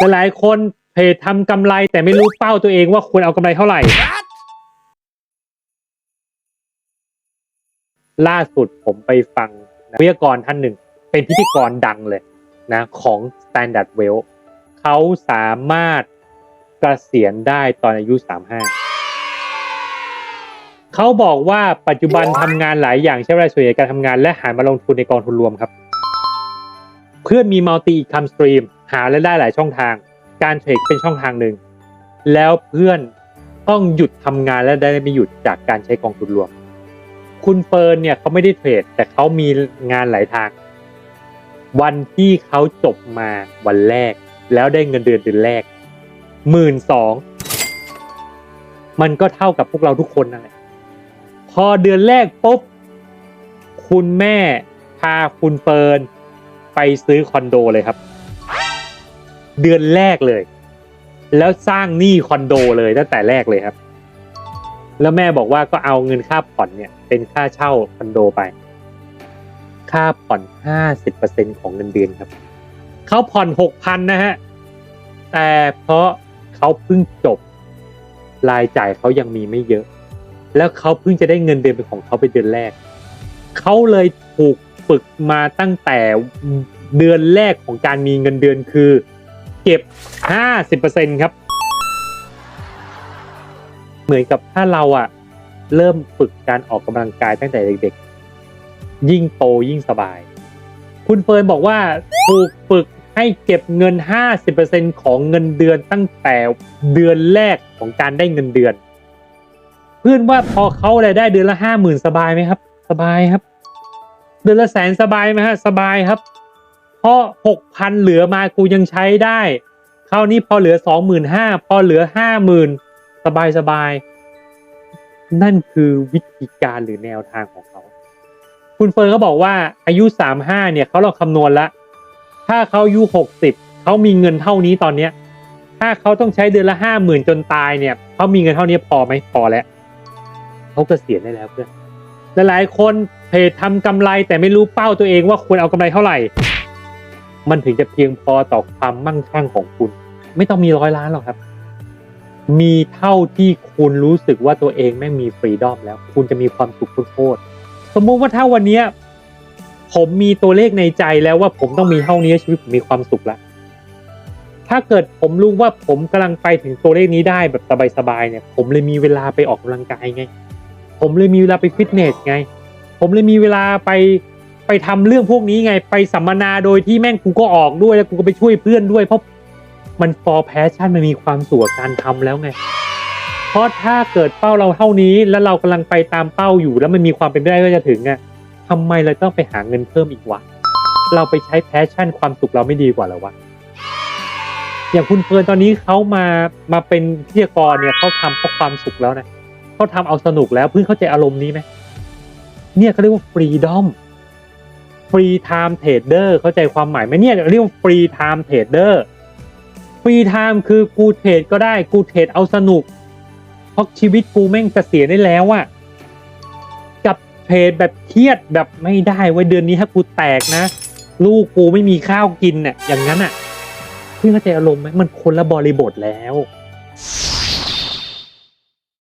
หลายๆคนเพจทำกำไรแต่ไม่รู้เป้าตัวเองว่าควรเอากำไรเท่าไหร่ ล่าสุดผมไปฟังวิทยากรท่านหนึ่ง เป็นพิธีกรดังเลยนะของ Standard w e l l เขาสามารถเกษียณได้ตอนอายุ 35 เขาบอกว่าปัจจุบันทำงานหลายอย่างใช้เวลาส่วนใหญ่การทำงานและหันมาลงทุนในกองทุนรวมครับ เพื่อนมีมัลติคัมสตรีมหารายได้หลายช่องทาง การเทรดเป็นช่องทางหนึ่ง แล้วเพื่อนต้องหยุดทำงานและได้ไม่หยุดจากการใช้กองทุนรวม คุณเฟิร์นเนี่ยเขาไม่ได้เทรด แต่เขามีงานหลายทาง วันที่เขาจบมาวันแรก แล้วได้เงินเดือนเดือนแรกหมื่นสองมันก็เท่ากับพวกเราทุกคนนั่นแหละพอเดือนแรกปุ๊บคุณแม่พาคุณเฟิร์น ไปซื้อคอนโดเลยครับ เดือนแรกเลย แล้วสร้างหนี้คอนโดเลยตั้งแต่แรกเลยครับ แล้วแม่บอกว่าก็เอาเงินค่าผ่อนเนี่ย เป็นค่าเช่าคอนโดไป ค่าผ่อนห้าสิบเปอร์เซ็นของเงินเดือนครับ เขาผ่อนหกพันนะฮะ แต่เพราะเขาเพิ่งจบรายจ่ายเขายังมีไม่เยอะ แล้วเขาเพิ่งจะได้เงินเดือนเป็นของเขาเป็นเดือนแรก เขาเลยถูก ฝึกมาตั้งแต่เดือนแรกของการมีเงินเดือนคือ เก็บ 50%ครับ เหมือนกับถ้าเราอะเริ่มฝึกการออกกำลังกายตั้งแต่เด็กๆ ยิ่งโตยิ่งสบาย คุณเฟิร์นบอกว่าถูกฝึกให้เก็บเงิน 50%ของเงินเดือนตั้งแต่เดือนแรกของการได้เงินเดือน เพื่อนว่าพอเขารายได้เดือนละห้าหมื่นสบายไหมครับ สบายครับ ดือนละแสนสบายไหมฮะสบายครับ เพราะหกพันเหลือมากูยังใช้ได้คราวนี้พอเหลือสองหมื่นห้าพอเหลือห้าหมื่นสบายสบายนั่นคือวิธีการหรือแนวทางของเขา คุณเฟิร์นเขาบอกว่าอายุสามห้าเนี่ยเขาเราคำนวณละ ถ้าเขาอายุหกสิบเขามีเงินเท่านี้ตอนเนี้ย ถ้าเขาต้องใช้เดือนละห้าหมื่นจนตายเนี่ยเขามีเงินเท่านี้พอไหมพอแล้วเขาเกษียณได้แล้วเพื่อนหลายๆคน เพจทำกำไรแต่ไม่รู้เป้าตัวเองว่าควรเอากำไรเท่าไหร่ มันถึงจะเพียงพอต่อความมั่งคั่งของคุณ ไม่ต้องมีร้อยล้านหรอกครับ มีเท่าที่คุณรู้สึกว่าตัวเองแม่งมีฟรีดอมแล้ว คุณจะมีความสุขโคตรสมมุติว่าถ้าวันนี้ผมมีตัวเลขในใจแล้วว่าผมต้องมีเท่านี้ชีวิตผมมีความสุขแล้วถ้าเกิดผมรู้ว่าผมกำลังไปถึงตัวเลขนี้ได้แบบสบายๆเนี่ย ผมเลยมีเวลาไปออกกำลังกายไง ผมเลยมีเวลาไปฟิตเนสไง ผมเลยมีเวลาไปไปทำเรื่องพวกนี้ไงไปสัมมนาโดยที่แม่งกูก็ออกด้วยแล้วกูก็ไปช่วยเพื่อนด้วย เพราะมันฟอร์แพชชั่นมันมีความสุขการทำแล้วไง เพราะถ้าเกิดเป้าเราเท่านี้แล้วเรากำลังไปตามเป้าอยู่ แล้วมันมีความเป็นไปได้ก็จะถึงอะทำไมเราต้องไปหาเงินเพิ่มอีกวะเราไปใช้แพชชั่นความสุขเราไม่ดีกว่าหรอวะอย่างคุณเฟิร์นตอนนี้เขามามาเป็นพิธีกรเนี่ยเขาทำเพราะความสุขแล้วนะเขาทำเอาสนุกแล้วเพิ่งเข้าใจอารมณ์นี้ไหม เนี่ยเขาเรียกว่าฟรีดอมฟรีไทม์เทรดเดอร์เข้าใจความหมายไหมเนี่ยเรียกว่าฟรีไทม์เทรดเดอร์ฟรีไทม์คือกูเทรดก็ได้กูเทรดเอาสนุกเพราะชีวิตกูแม่งจะเกษียได้แล้วอะกับเทรดแบบเครียดแบบไม่ได้ไว้เดือนนี้ถ้ากูแตกนะ ลูกกูไม่มีข้าวกินเนี่ยอย่างนั้นอะเพื่เข้าใจอารมณ์ไหมมันคนละบริบทแล้ว